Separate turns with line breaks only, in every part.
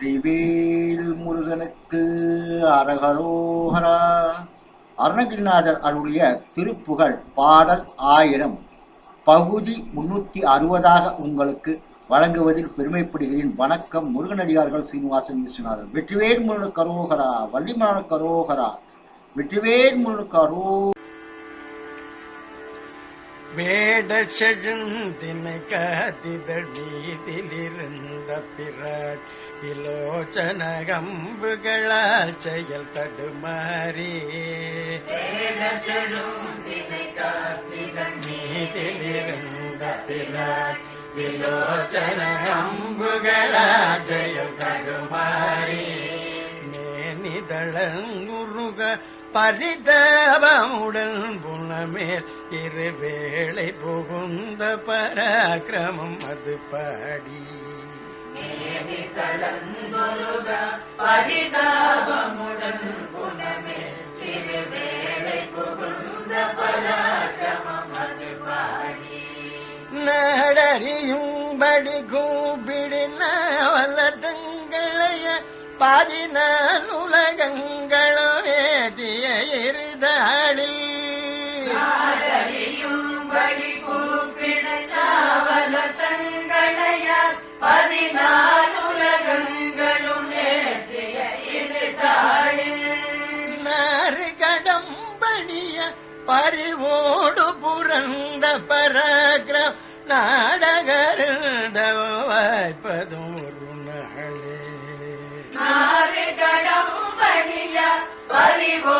வெற்றிவேல் முருகனுக்கு அரகரோகரா. அருணகிரிநாதர் அருளிய திருப்புகழ் பாடல் ஆயிரம். பகுதி முன்னூற்றி அறுபதாக உங்களுக்கு வழங்குவதில் பெருமைப்படுகிறேன். வணக்கம் முருகனடியார்கள் சீனிவாசன் விஸ்வநாதன் வெற்றிவேல் முருகனுக்கு அரோகரா வள்ளிமலனுக்கு அரோகரா. வெற்றிவேல் முருகனுக்கு அரோ
வேட செழுந்தினை காத்திதழ் மீதிலிருந்த பிறர் விலோச்சன செயல் தடுமாறி. மீதிலிருந்த பிறர் விலோச்சனகம்புகளால் செயல் தடுமாறி. மேனிதழங்குருக பரிதாபமுடன் புனமேல் இருவேளை புகுந்த பராக்கிரமம் அது பாடி. நடறியும்படி கூப்பிடின பாதினான் உலகங்களும் ஏதிய இருதாளில் பறிவோடு புரந்த பராக்கிரம் நாடகருந்த வாய்ப்பதும் ஒரு நாளே
पठिया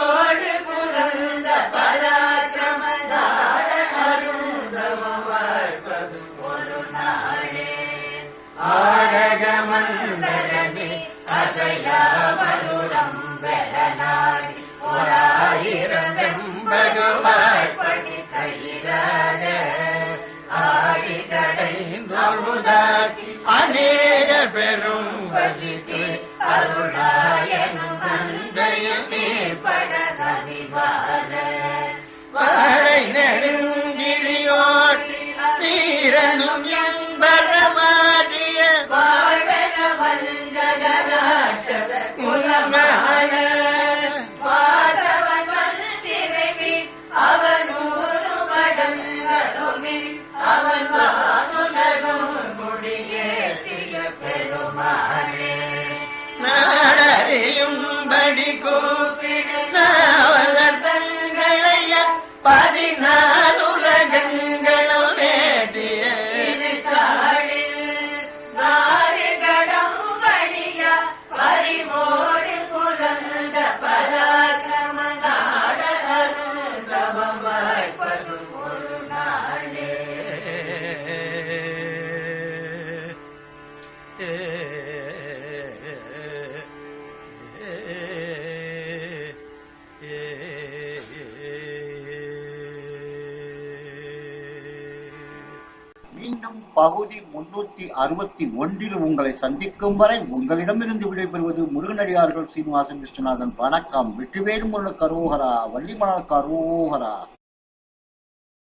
பெருமாளே
நாடறியும்படி கூப்பிடு
மீண்டும் பகுதி முன்னூத்தி அறுபத்தி ஒன்றில் உங்களை சந்திக்கும் வரை உங்களிடமிருந்து விடைபெறுவது முருகனடியார்கள் சீனிவாசன் விஸ்வநாதன். வணக்கம். வெற்றிவேல் முருகனுக்கு அரோகரா வள்ளிமலர் அரோகரா